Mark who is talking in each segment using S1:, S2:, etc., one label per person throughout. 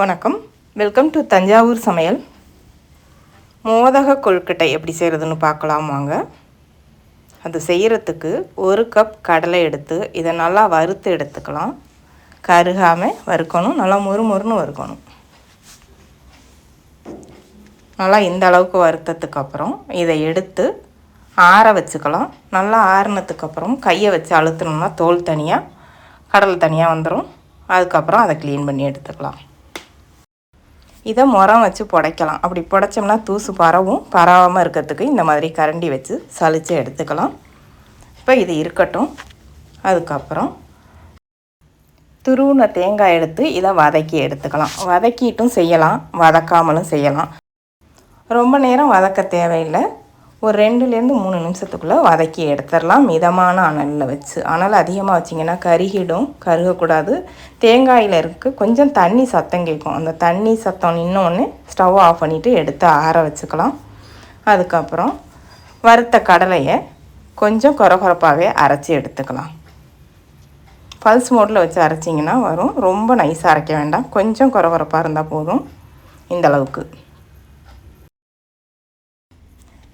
S1: வணக்கம். Welcome to Thanjavur சமையல். மோதக கொழுக்கட்டை எப்படி செய்கிறதுன்னு பார்க்கலாம் வாங்க. அது செய்கிறதுக்கு ஒரு கப் கடலை எடுத்து இதை நல்லா வறுத்து எடுத்துக்கலாம். கருகாமல் வறுக்கணும் நல்லா மொறு மொறுன்னு வறுக்கணும். நல்லா இந்த அளவுக்கு வறுத்ததுக்கு அப்புறம் இதை எடுத்து ஆற வச்சுக்கலாம். நல்லா ஆறினதுக்கப்புறம் கையை வச்சு அழுத்தணும்னா தோல் தனியாக கடலை தனியாக வந்துடும் அதுக்கப்புறம் அதை க்ளீன் பண்ணி எடுத்துக்கலாம். இதை முறம் வச்சு புடைக்கலாம். அப்படி புடைச்சோம்னா தூசு பரவும். பரவாமல் இருக்கிறதுக்கு இந்த மாதிரி கரண்டி வச்சு சலித்து எடுத்துக்கலாம். இப்போ இது இருக்கட்டும். அதுக்கப்புறம் துருவின தேங்காய் எடுத்து இதை வதக்கி எடுத்துக்கலாம். வதக்கிட்டும் செய்யலாம். வதக்காமலும் செய்யலாம். ரொம்ப நேரம் வதக்க தேவையில்லை. ஒரு ரெண்டுலேருந்து மூணு நிமிஷத்துக்குள்ளே வதக்கி எடுத்துடலாம். மிதமான அனலில் வச்சு. அனல் அதிகமாக வச்சிங்கன்னா கருகிடும் கருகக்கூடாது. தேங்காயில் இருக்க கொஞ்சம் தண்ணி சத்தம் கேட்கும். அந்த தண்ணி சத்தம் நின்னோடனே ஸ்டவ் ஆஃப் பண்ணிவிட்டு எடுத்து ஆற வச்சுக்கலாம். அதுக்கப்புறம் வறுத்த கடலையை கொஞ்சம் குறகுறப்பாகவே அரைச்சி எடுத்துக்கலாம். பல்ஸ் மோட்டில் வச்சு அரைச்சிங்கன்னா வரும். ரொம்ப நைஸாக அரைக்க வேண்டாம். கொஞ்சம் குறகுறப்பாக இருந்தால் போதும். இந்தளவுக்கு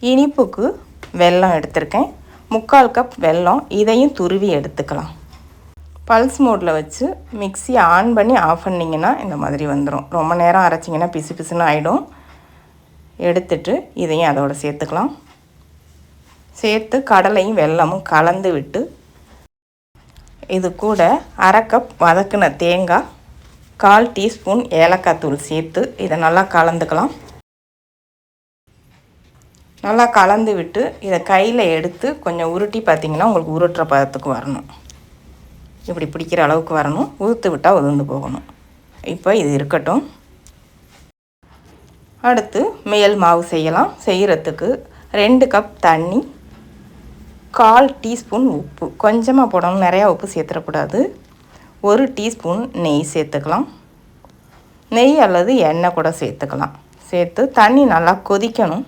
S1: இனிப்புக்கு வெல்லம் எடுத்திருக்கேன். முக்கால் கப் வெல்லம் இதையும் துருவி எடுத்துக்கலாம். பல்ஸ் மோடில் வச்சு மிக்சியை ஆன் பண்ணி ஆஃப் பண்ணிங்கன்னா இந்த மாதிரி வந்துடும் ரொம்ப நேரம் அரைச்சிங்கன்னா பிசு பிசுன்னு ஆகிடும் எடுத்துட்டு இதையும் அதோடு சேர்த்துக்கலாம். சேர்த்து கடலையும் வெல்லமும் கலந்து விட்டு இது கூட அரை கப் வதக்கின தேங்காய் கால் டீஸ்பூன் ஏலக்காய் தூள் சேர்த்து இதை நல்லா கலந்துக்கலாம். நல்லா கலந்து விட்டு இதை கையில் எடுத்து கொஞ்சம் உருட்டி பார்த்திங்கன்னா உங்களுக்கு உருட்டுற பதத்துக்கு வரணும். இப்படி பிடிக்கிற அளவுக்கு வரணும். உதுத்து விட்டால் உதிர்ந்து போகணும். இப்போ இது இருக்கட்டும். அடுத்து மேல் மாவு செய்யலாம். செய்கிறதுக்கு ரெண்டு கப் தண்ணி கால் டீஸ்பூன் உப்பு. கொஞ்சமாக போடணும். நிறையா உப்பு சேர்த்துடக்கூடாது. ஒரு டீஸ்பூன் நெய் சேர்த்துக்கலாம். நெய் அல்லது எண்ணெய் கூட சேர்த்துக்கலாம். சேர்த்து தண்ணி நல்லா கொதிக்கணும்.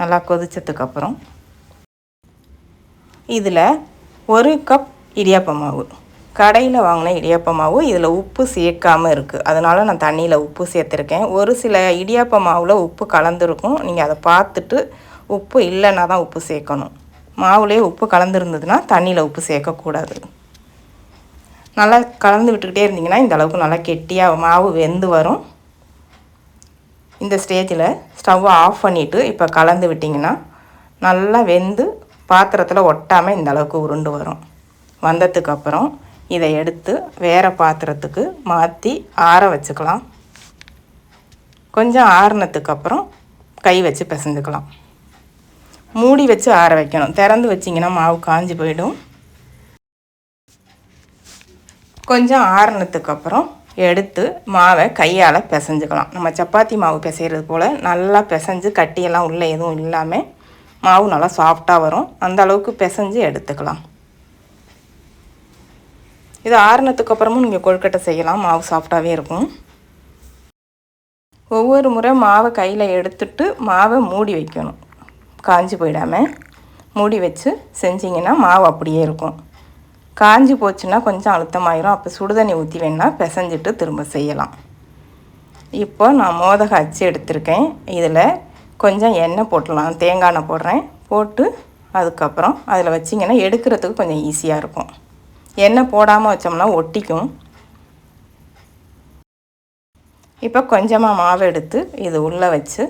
S1: நல்லா கொதித்ததுக்கப்புறம் இதில் ஒரு கப் இடியாப்ப மாவு. கடையில் வாங்கின இடியாப்ப மாவு இதில் உப்பு சேர்க்காமல் இருக்குது அதனால் நான் தண்ணியில் உப்பு சேர்த்துருக்கேன். ஒரு சில இடியாப்ப மாவில் உப்பு கலந்துருக்கும். நீங்கள் அதை பார்த்துட்டு உப்பு இல்லைன்னா தான் உப்பு சேர்க்கணும். மாவுலேயே உப்பு கலந்துருந்ததுன்னா தண்ணியில் உப்பு சேர்க்கக்கூடாது. நல்லா கலந்து விட்டுக்கிட்டே இருந்தீங்கன்னா இந்த அளவுக்கு நல்லா கெட்டியாக மாவு வெந்து வரும். இந்த ஸ்டேஜில் ஸ்டவ்வை ஆஃப் பண்ணிவிட்டு இப்போ கலந்து விட்டிங்கன்னா நல்லா வெந்து பாத்திரத்தில் ஒட்டாமல் இந்த அளவுக்கு உருண்டு வரும். வந்ததுக்கப்புறம் இதை எடுத்து வேறு பாத்திரத்துக்கு மாற்றி ஆற வச்சுக்கலாம். கொஞ்சம் ஆறுனதுக்கப்புறம் கை வச்சு பிசைஞ்சுக்கலாம். மூடி வச்சு ஆற வைக்கணும். திறந்து வச்சிங்கன்னா மாவு காஞ்சி போயிடும். கொஞ்சம் ஆறுனதுக்கப்புறம் எடுத்து மாவை கையால் பிசைஞ்சுக்கலாம். நம்ம சப்பாத்தி மாவு பிசைகிறது போல் நல்லா பிசைஞ்சு கட்டியெல்லாம் உள்ளே எதுவும் இல்லாமல் மாவு நல்லா சாஃப்டாக வரும். அந்த அளவுக்கு பிசைஞ்சு எடுத்துக்கலாம். இது ஆறுனதுக்கு அப்புறமும் நீங்கள் கொழுக்கட்டை செய்யலாம். மாவு சாஃப்டாகவே இருக்கும். ஒவ்வொரு முறை மாவை கையில் எடுத்துட்டு மாவை மூடி வைக்கணும். காஞ்சி போயிடாமல் மூடி வச்சு செஞ்சிங்கன்னா மாவு அப்படியே இருக்கும். காஞ்சி போச்சுன்னா கொஞ்சம் அழுத்தமாயிரும். அப்போ சுடுதண்ணி ஊற்றி வேணால் பிசைஞ்சிட்டு திரும்ப செய்யலாம். இப்போ நான் மோதக அச்சு எடுத்திருக்கேன். இதில் கொஞ்சம் எண்ணெய் போட்டலாம். தேங்காய் எண்ணெய் போடுறேன். போட்டு அதுக்கப்புறம் அதில் வச்சிங்கன்னா எடுக்கிறதுக்கு கொஞ்சம் ஈஸியாக இருக்கும். எண்ணெய் போடாமல் வச்சோம்னா ஒட்டிக்கும். இப்போ கொஞ்சமாக மாவு எடுத்து இது உள்ளே வச்சு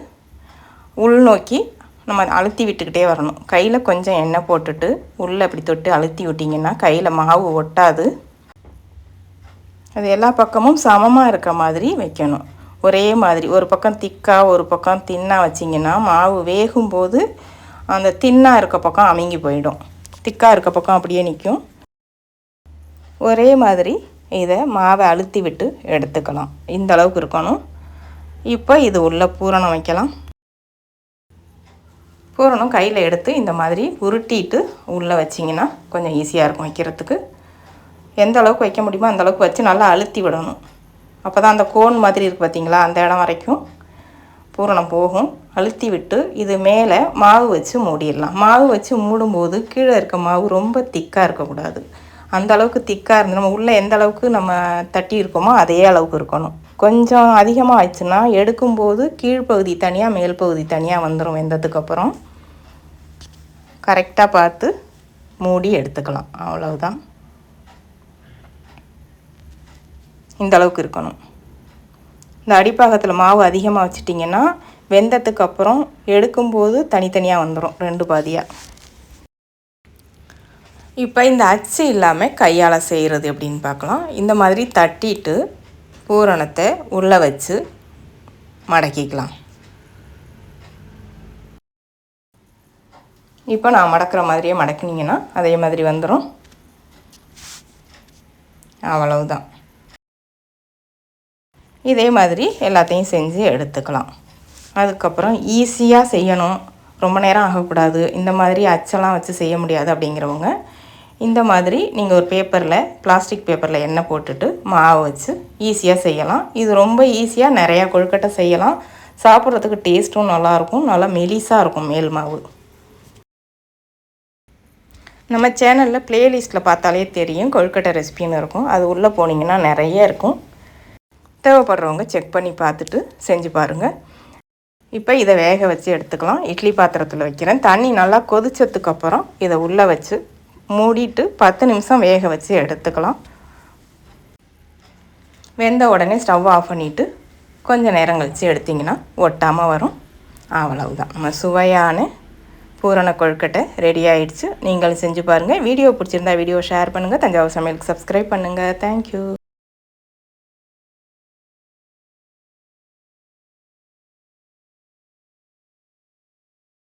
S1: உள்நோக்கி நம்ம அழுத்தி விட்டுக்கிட்டே வரணும். கையில் கொஞ்சம் எண்ணெய் போட்டுட்டு உள்ளே அப்படி தொட்டு அழுத்தி விட்டிங்கன்னா கையில் மாவு ஒட்டாது. அது எல்லா பக்கமும் சமமாக இருக்க மாதிரி வைக்கணும். ஒரே மாதிரி ஒரு பக்கம் திக்காக ஒரு பக்கம் தின்னாக வச்சிங்கன்னா மாவு வேகும்போது அந்த தின்னாக இருக்க பக்கம் அமுங்கி போயிடும். திக்காக இருக்க பக்கம் அப்படியே நிற்கும். ஒரே மாதிரி இதை மாவை அழுத்தி விட்டு எடுத்துக்கலாம். இந்த அளவுக்கு இருக்கணும். இப்போ இது உள்ள பூரணம் வைக்கலாம். பூரணம் கையில் எடுத்து இந்த மாதிரி உருட்டிட்டு உள்ளே வச்சிங்கன்னா கொஞ்சம் ஈஸியாக இருக்கும் வைக்கிறதுக்கு. எந்த அளவுக்கு வைக்க முடியுமோ அந்த அளவுக்கு வச்சு நல்லா அழுத்தி விடணும். அப்போ தான் அந்த கோன் மாதிரி இருக்குது பார்த்தீங்களா அந்த இடம் வரைக்கும் பூரணம் போகும். அழுத்தி விட்டு இது மேலே மாவு வச்சு மூடிடலாம். மாவு வச்சு மூடும்போது கீழே இருக்க மாவு ரொம்ப திக்காக இருக்கக்கூடாது. அந்த அளவுக்கு திக்காக இருந்து நம்ம உள்ளே எந்த அளவுக்கு நம்ம தட்டி இருக்கோமோ அதே அளவுக்கு இருக்கணும். கொஞ்சம் அதிகமாக ஆயிடுச்சுன்னா எடுக்கும்போது கீழ்ப்பகுதி தனியாக மேல் பகுதி தனியாக வந்துடும் வெந்ததுக்கப்புறம். கரெக்டாக பார்த்து மூடி எடுத்துக்கலாம். அவ்வளவுதான். இந்த அளவுக்கு இருக்கணும். இந்த அடிப்பாகத்தில் மாவு அதிகமாக வச்சிட்டிங்கன்னா வெந்ததுக்கு அப்புறம் எடுக்கும்போது தனித்தனியாக வந்துடும் ரெண்டு பாதியாக இப்போ இந்த அச்சு இல்லாமல் கையால் செய்கிறது எப்படின்னு பார்க்கலாம். இந்த மாதிரி தட்டிட்டு பூரணத்தை உள்ளே வச்சு மடக்கிக்கலாம். இப்போ நான் மடக்கிற மாதிரியே மடக்கினீங்கன்னா அதே மாதிரி வந்துடும் அவ்வளவுதான். இதே மாதிரி எல்லாத்தையும் செஞ்சு எடுத்துக்கலாம். அதுக்கப்புறம் ஈஸியாக செய்யணும். ரொம்ப நேரம் ஆகக்கூடாது. இந்த மாதிரி அச்செல்லாம் வச்சு செய்ய முடியாது அப்படிங்கிறவங்க இந்த மாதிரி நீங்கள் ஒரு பேப்பரில் பிளாஸ்டிக் பேப்பரில் எண்ணெய் போட்டுட்டு மாவு வச்சு ஈஸியாக செய்யலாம். இது ரொம்ப ஈஸியாக நிறையா கொழுக்கட்டை செய்யலாம். சாப்பிட்றதுக்கு டேஸ்ட்டும் நல்லாயிருக்கும். நல்லா மெலிசாக இருக்கும் மேல் மாவு. நம்ம சேனலில் ப்ளேலிஸ்ட்டில் பார்த்தாலே தெரியும் கொழுக்கட்டை ரெசிபின்னு இருக்கும். அது உள்ளே போனீங்கன்னா நிறைய இருக்கும். தேவைப்படுறவங்க செக் பண்ணி பார்த்துட்டு செஞ்சு பாருங்கள் இப்போ இதை வேக வச்சு எடுத்துக்கலாம். இட்லி பாத்திரத்தில் வைக்கிறேன். தண்ணி நல்லா கொதிச்சதுக்கப்புறம் இதை உள்ளே வச்சு மூடிட்டு பத்து நிமிஷம் வேக வச்சு எடுத்துக்கலாம். வெந்த உடனே ஸ்டவ் ஆஃப் பண்ணிவிட்டு கொஞ்சம் நேரம் கழித்து எடுத்திங்கன்னா ஒட்டாமல் வரும். அவ்வளவுதான். நம்ம சுவையான பூரண கொழுக்கட்டை ரெடி ஆயிடுச்சு. நீங்களும் செஞ்சு பாருங்கள் வீடியோ பிடிச்சிருந்தா வீடியோ ஷேர் பண்ணுங்கள் தஞ்சாவூர் சமையலுக்கு சப்ஸ்கிரைப் பண்ணுங்கள் தேங்க்யூ